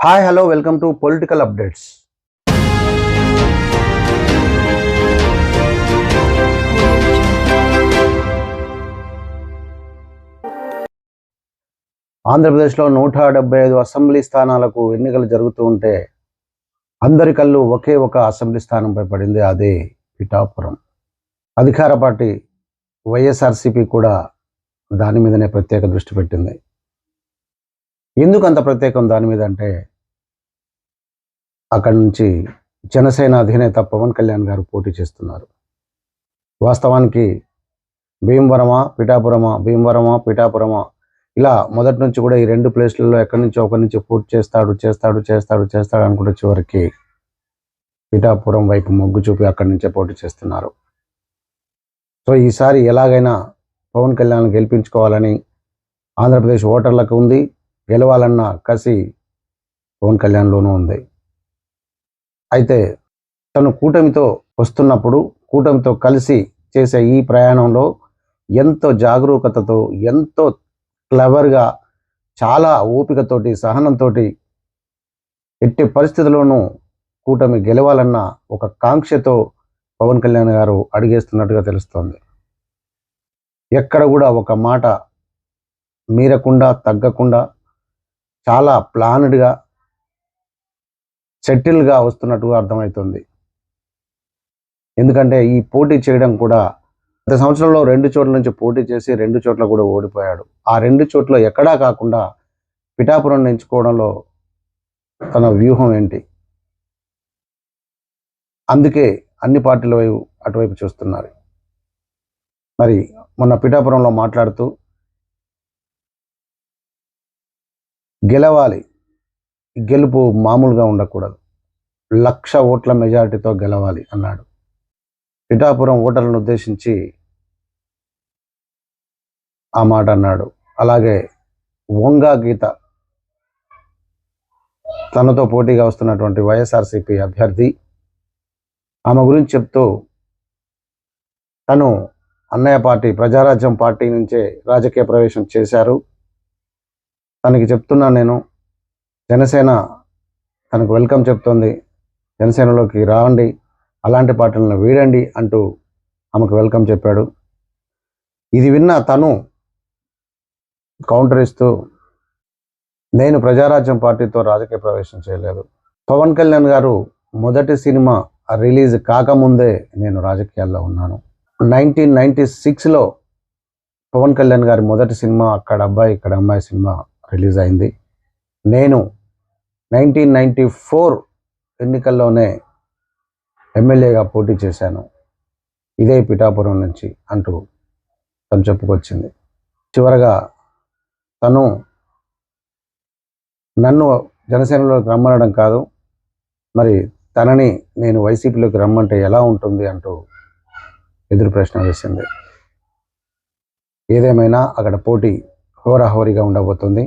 Hi hello welcome to political updates ఆంధ్రప్రదేశ్లో నూట డెబ్బై ఐదు అసెంబ్లీ స్థానాలకు ఎన్నికలు జరుగుతూ ఉంటే అందరి కళ్ళు ఒకే ఒక అసెంబ్లీ స్థానంపై పడింది అదే పిఠాపురం. అధికార పార్టీ వైఎస్ఆర్సీపీ కూడా దాని మీదనే ప్రత్యేక దృష్టి పెట్టింది. ఎందుకు అంత ప్రత్యేకం దాని మీద అంటే అక్కడి నుంచి జనసేన అధినేత పవన్ కళ్యాణ్ గారు పోటీ చేస్తున్నారు. వాస్తవానికి భీమవరమా పిఠాపురమా భీమవరమా పిఠాపురమా ఇలా మొదటి నుంచి కూడా ఈ రెండు ప్లేస్లలో ఎక్కడి నుంచి ఒకరి నుంచి పోటీ చేస్తాడు చేస్తాడు చేస్తాడు చేస్తాడు అనుకుంటే చివరికి పిఠాపురం వైపు మొగ్గు చూపి అక్కడి నుంచే పోటీ చేస్తున్నారు. సో ఈసారి ఎలాగైనా పవన్ కళ్యాణ్ గెలిపించుకోవాలని ఆంధ్రప్రదేశ్ ఓటర్లకు ఉంది గెలవాలన్న కసి పవన్ కళ్యాణ్లోనూ ఉంది. అయితే తను కూటమితో వస్తున్నప్పుడు కూటమితో కలిసి చేసే ఈ ప్రయాణంలో ఎంతో జాగరూకతతో ఎంతో క్లవర్గా చాలా ఓపికతోటి సహనంతో ఎట్టి పరిస్థితుల్లోనూ కూటమి గెలవాలన్న ఒక కాంక్షతో పవన్ కళ్యాణ్ గారు అడిగేస్తున్నట్టుగా తెలుస్తోంది. ఎక్కడ కూడా ఒక మాట మీరకుండా తగ్గకుండా చాలా ప్లాన్డ్గా సెటిల్గా వస్తున్నట్టుగా అర్థమవుతుంది. ఎందుకంటే ఈ పోటీ చేయడం కూడా గత సంవత్సరంలో రెండు చోట్ల నుంచి పోటీ చేసి రెండు చోట్ల కూడా ఓడిపోయాడు. ఆ రెండు చోట్ల ఎక్కడా కాకుండా పిఠాపురం ఎంచుకోవడంలో తన వ్యూహం ఏంటి? అందుకే అన్ని పార్టీల వైపు అటువైపు చూస్తున్నారు. మరి మొన్న పిఠాపురంలో మాట్లాడుతూ గెలవాలి. గెలుపు మామూలుగా ఉండకూడదు. లక్ష ఓట్ల మెజారిటీతో గెలవాలి అన్నాడు. పిఠాపురం ఓటర్లను ఉద్దేశించి ఆ మాట అన్నాడు. అలాగే వంగా గీత తనతో పోటీగా వస్తున్నటువంటి వైఎస్ఆర్సీపీ అభ్యర్థి ఆమె గురించి చెప్తూ తను అన్నయ్య పార్టీ ప్రజారాజ్యం పార్టీ నుంచే రాజకీయ ప్రవేశం చేశారు. తనకి చెప్తున్నా నేను జనసేన తనకు వెల్కమ్ చెప్తోంది. జనసేనలోకి రావండి. అలాంటి పార్టీలను వీడండి అంటూ ఆమెకు వెల్కమ్ చెప్పాడు. ఇది విన్న తను కౌంటర్ ఇస్తూ నేను ప్రజారాజ్యం పార్టీతో రాజకీయ ప్రవేశం చేయలేదు. పవన్ కళ్యాణ్ గారు మొదటి సినిమా రిలీజ్ కాకముందే నేను రాజకీయాల్లో ఉన్నాను. నైన్టీన్ నైంటీ సిక్స్లో పవన్ కళ్యాణ్ గారి మొదటి సినిమా అక్కడ అబ్బాయి ఇక్కడ అమ్మాయి సినిమా రిలీజ్ అయింది. నేను నైన్టీన్ నైంటీ ఫోర్ ఎన్నికల్లోనే ఎమ్మెల్యేగా పోటీ చేశాను. ఇదే పిఠాపురం నుంచి అంటూ తను చెప్పుకొచ్చింది. చివరగా తను నన్ను జనసేనలోకి రమ్మనడం కాదు మరి తనని నేను వైసీపీలోకి రమ్మంటే ఎలా ఉంటుంది అంటూ ఎదురు ప్రశ్న వేసింది. ఏదేమైనా అక్కడ పోటీ హోరాహోరీగా ఉండబోతుంది.